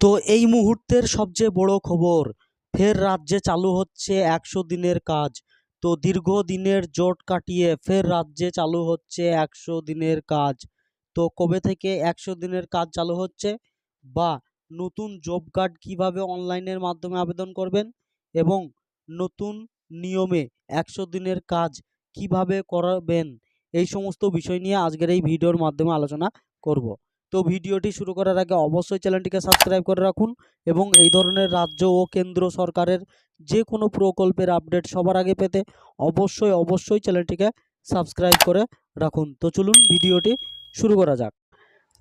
তো এই মুহূর্তের সবচেয়ে বড় খবর, ফের রাজ্যে চালু হচ্ছে একশো দিনের কাজ। তো দীর্ঘদিনের জোট কাটিয়ে ফের রাজ্যে চালু হচ্ছে একশো দিনের কাজ। তো কবে থেকে একশো দিনের কাজ চালু হচ্ছে? বা নতুন জব কার্ড কীভাবে অনলাইনের মাধ্যমে আবেদন করবেন? এবং নতুন নিয়মে একশো দিনের কাজ কীভাবে করাবেন? এই সমস্ত বিষয় নিয়ে আজকের এই ভিডিওর মাধ্যমে আলোচনা করব। তো ভিডিওটি শুরু করার আগে অবশ্যই চ্যানেলটিকে সাবস্ক্রাইব করে রাখুন এবং এই ধরনের রাজ্য ও কেন্দ্র সরকারের যে কোনো প্রকল্পের আপডেট সবার আগে পেতে অবশ্যই অবশ্যই চ্যানেলটিকে সাবস্ক্রাইব করে রাখুন। তো চলুন ভিডিওটি শুরু করা যাক।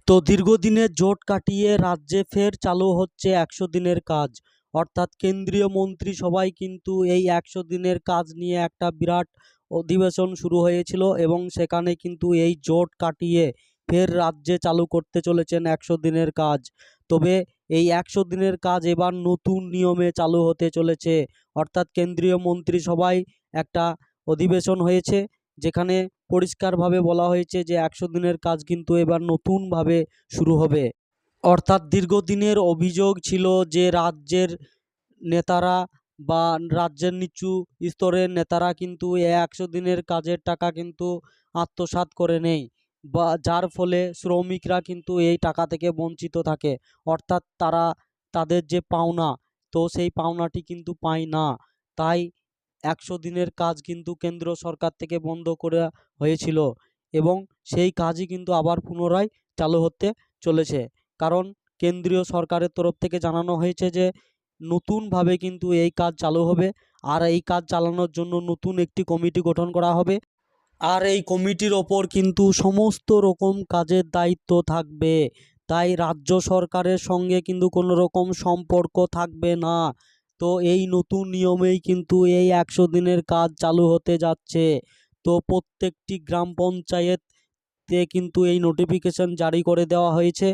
তো দীর্ঘদিনের জোট কাটিয়ে রাজ্যে ফের চালু হচ্ছে একশো দিনের কাজ। অর্থাৎ কেন্দ্রীয় মন্ত্রী সবাই কিন্তু এই একশো দিনের কাজ নিয়ে একটা বিরাট অধিবেশন শুরু হয়েছিল এবং সেখানে কিন্তু এই জোট কাটিয়ে ফের রাজ্যে চালু করতে চলেছেন একশো দিনের কাজ। তবে এই একশো দিনের কাজ এবার নতুন নিয়মে চালু হতে চলেছে। অর্থাৎ কেন্দ্রীয় মন্ত্রী সবাই একটা অধিবেশন হয়েছে, যেখানে পরিষ্কারভাবে বলা হয়েছে যে একশো দিনের কাজ কিন্তু এবার নতুনভাবে শুরু হবে। অর্থাৎ দীর্ঘদিনের অভিযোগ ছিল যে রাজ্যের নেতারা বা রাজ্যের নিচু স্তরের নেতারা কিন্তু একশো দিনের কাজের টাকা কিন্তু আত্মসাৎ করে নেয় বা যার ফলে শ্রমিকরা কিন্তু এই টাকা থেকে বঞ্চিত থাকে। অর্থাৎ তারা তাদের যে পাওনা, তো সেই পাওনাটি কিন্তু পায় না। তাই একশো দিনের কাজ কিন্তু কেন্দ্র সরকার থেকে বন্ধ করা হয়েছিল এবং সেই কাজই কিন্তু আবার পুনরায় চালু হতে চলেছে। কারণ কেন্দ্রীয় সরকারের তরফ থেকে জানানো হয়েছে যে, নতুনভাবে কিন্তু এই কাজ চালু হবে। আর এই কাজ চালানোর জন্য নতুন একটি কমিটি গঠন করা হবে। আর এই কমিটির ওপর কিন্তু সমস্ত রকম কাজের দায়িত্ব থাকবে। তাই রাজ্য সরকারের সঙ্গে কিন্তু কোনো রকম সম্পর্ক থাকবে না। তো এই নতুন নিয়মেই কিন্তু এই একশো দিনের কাজ চালু হতে যাচ্ছে। তো প্রত্যেকটি গ্রাম পঞ্চায়েতে কিন্তু এই নোটিফিকেশন জারি করে দেওয়া হয়েছে।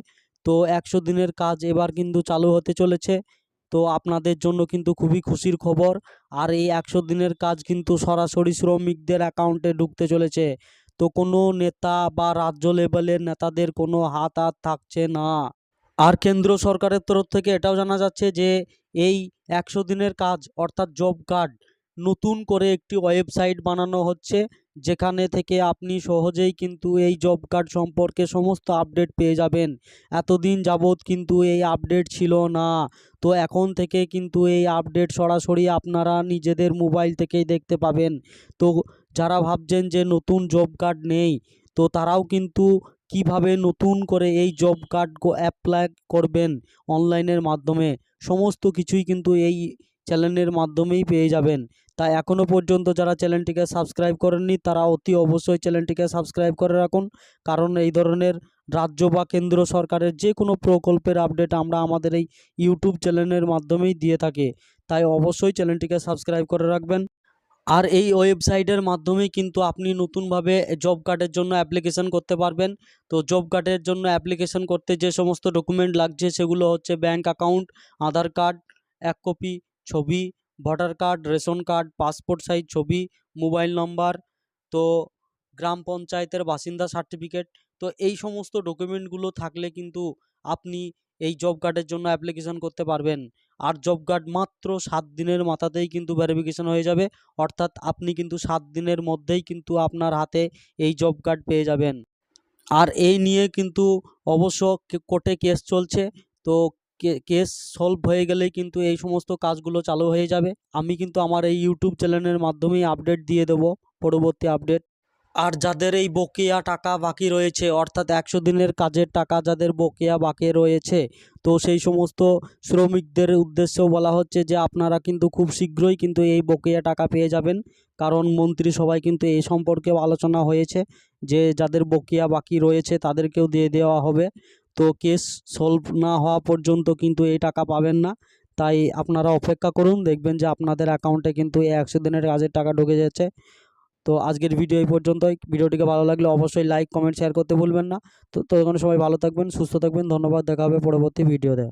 তো একশো দিনের কাজ এবার কিন্তু চালু হতে চলেছে। তো আপনাদের জন্য কিন্তু খুবই খুশির খবর। আর এই একশো দিনের কাজ কিন্তু সরাসরি শ্রমিকদের অ্যাকাউন্টে ঢুকতে চলেছে। তো কোনো নেতা বা রাজ্য লেভেলের নেতাদের কোনো হাত আর থাকছে না। আর কেন্দ্র সরকারের তরফ থেকে এটাও জানা যাচ্ছে যে, এই একশো দিনের কাজ অর্থাৎ জব কার্ড নতুন করে একটি ওয়েবসাইট বানানো হচ্ছে। যেখানে থেকে আপনি সহজেই কিন্তু এই জব কার্ড সম্পর্কে সমস্ত আপডেট পেয়ে যাবেন। এতদিন যাবৎ কিন্তু এই আপডেট ছিল না। তো এখন থেকে কিন্তু এই আপডেট সরাসরি আপনারা নিজেদের মোবাইল থেকেই দেখতে পাবেন। তো যারা ভাবছেন যে নতুন জব কার্ড নেই, তো তারাও কিন্তু কীভাবে নতুন করে এই জব কার্ড অ্যাপ্লাই করবেন অনলাইনের মাধ্যমে, সমস্ত কিছুই কিন্তু এই চ্যানেলের মাধ্যমেই পেয়ে যাবেন। তাই এখনও পর্যন্ত যারা চ্যানেলটিকে সাবস্ক্রাইব করেননি, তারা অতি অবশ্যই চ্যানেলটিকে সাবস্ক্রাইব করে রাখুন। কারণ এই ধরনের রাজ্য বা কেন্দ্র সরকারের যে কোনো প্রকল্পের আপডেট আমরা আমাদের এই ইউটিউব চ্যানেলের মাধ্যমেই দিয়ে থাকি। তাই অবশ্যই চ্যানেলটিকে সাবস্ক্রাইব করে রাখবেন। আর এই ওয়েবসাইটের মাধ্যমেই কিন্তু আপনি নতুনভাবে জব কার্ডের জন্য অ্যাপ্লিকেশন করতে পারবেন। তো জব কার্ডের জন্য অ্যাপ্লিকেশন করতে যে সমস্ত ডকুমেন্ট লাগছে সেগুলো হচ্ছে ব্যাঙ্ক অ্যাকাউন্ট, আধার কার্ড, এক কপি ছবি, voter card, ration card, passport size ছবি, মোবাইল নম্বর, তো গ্রাম পঞ্চায়েতের বাসিন্দা সার্টিফিকেট। তো এই সমস্ত ডকুমেন্টগুলো থাকলে কিন্তু আপনি এই জব কার্ডের জন্য অ্যাপ্লিকেশন করতে পারবেন। আর জব কার্ড মাত্র সাত দিনের মাথাতেই কিন্তু ভেরিফিকেশন হয়ে যাবে। অর্থাৎ আপনি কিন্তু সাত দিনের মধ্যেই কিন্তু আপনার হাতে এই জব কার্ড পেয়ে যাবেন। আর এই নিয়ে কিন্তু অবশ্য কোর্টে কেস চলছে। তো কেস সলভ হয়ে গেলেই কিন্তু এই সমস্ত কাজগুলো চালু হয়ে যাবে। আমি কিন্তু আমার এই ইউটিউব চ্যানেলের মাধ্যমেই আপডেট দিয়ে দেবো পরবর্তী আপডেট আর যাদের এই বকেয়া টাকা বাকি রয়েছে, অর্থাৎ একশো দিনের কাজের টাকা যাদের বকেয়া বাকি রয়েছে, তো সেই সমস্ত শ্রমিকদের উদ্দেশ্যেও বলা হচ্ছে যে আপনারা কিন্তু খুব শীঘ্রই কিন্তু এই বকেয়া টাকা পেয়ে যাবেন। কারণ মন্ত্রী সবাই কিন্তু এই সম্পর্কেও আলোচনা হয়েছে যে যাদের বকেয়া বাকি রয়েছে তাদেরকেও দিয়ে দেওয়া হবে। তো কেস সলভ না হওয়া পর্যন্ত কিন্তু এই টাকা পাবেন না। তাই আপনারা অপেক্ষা করুন, দেখবেন যে আপনাদের অ্যাকাউন্টে কিন্তু এই একশো দিনের কাজের টাকা ঢুকে যাচ্ছে। তো আজকের ভিডিও এই পর্যন্তই। ভিডিওটিকে ভালো লাগলে অবশ্যই লাইক কমেন্ট শেয়ার করতে ভুলবেন না। তো তো সবাই ভালো থাকবেন, সুস্থ থাকবেন। ধন্যবাদ, দেখা হবে পরবর্তী ভিডিওতে